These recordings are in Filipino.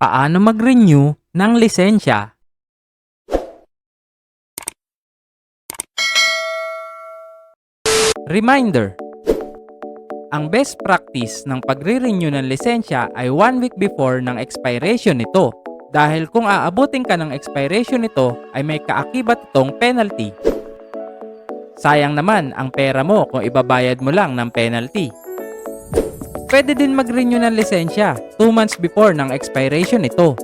Paano mag-renew ng lisensya? Reminder! Ang best practice ng pagre-renew ng lisensya ay one week before ng expiration nito. Dahil kung aabutin ka ng expiration nito ay may kaakibat itong penalty. Sayang naman ang pera mo kung ibabayad mo lang ng penalty. Pwede din mag-renew ng lisensya 2 months before ng expiration nito.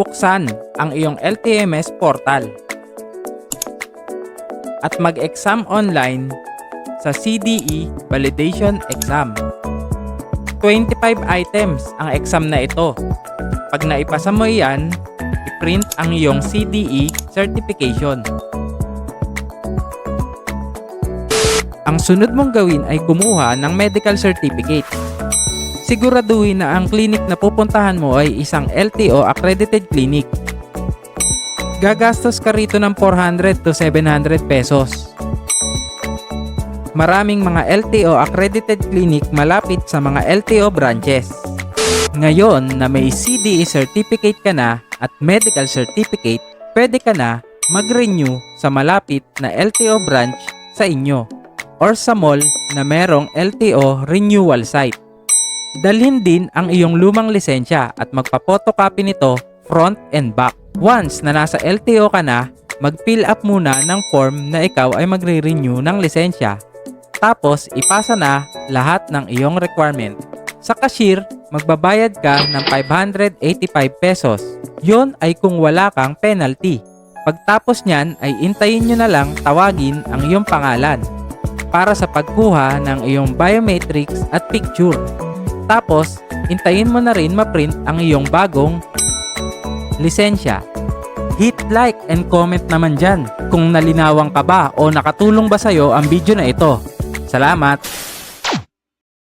Buksan ang iyong LTMS portal at mag-exam online sa CDE Validation Exam. 25 items ang exam na ito. Pag naipasa mo iyan, i-print ang iyong CDE certification. Ang sunod mong gawin ay kumuha ng medical certificate. Siguraduhin na ang clinic na pupuntahan mo ay isang LTO accredited clinic. Gagastos ka rito ng 400 to 700 pesos. Maraming mga LTO accredited clinic malapit sa mga LTO branches. Ngayon na may CDE certificate ka na at medical certificate, pwede ka na mag-renew sa malapit na LTO branch sa inyo or sa mall na merong LTO renewal site. Dalhin din ang iyong lumang lisensya at magpa-photocopy nito front and back. Once na nasa LTO ka na, mag-fill up muna ng form na ikaw ay magre-renew ng lisensya. Tapos, ipasa na lahat ng iyong requirement. Sa cashier, magbabayad ka ng 585 pesos. Yon ay kung wala kang penalty. Pagtapos niyan ay intayin nyo na lang tawagin ang iyong pangalan para sa pagkuha ng iyong biometrics at picture. Tapos, intayin mo na rin ma-print ang iyong bagong lisensya. Hit like and comment naman dyan kung nalinawang ka ba o nakatulong ba sa'yo ang video na ito. Salamat!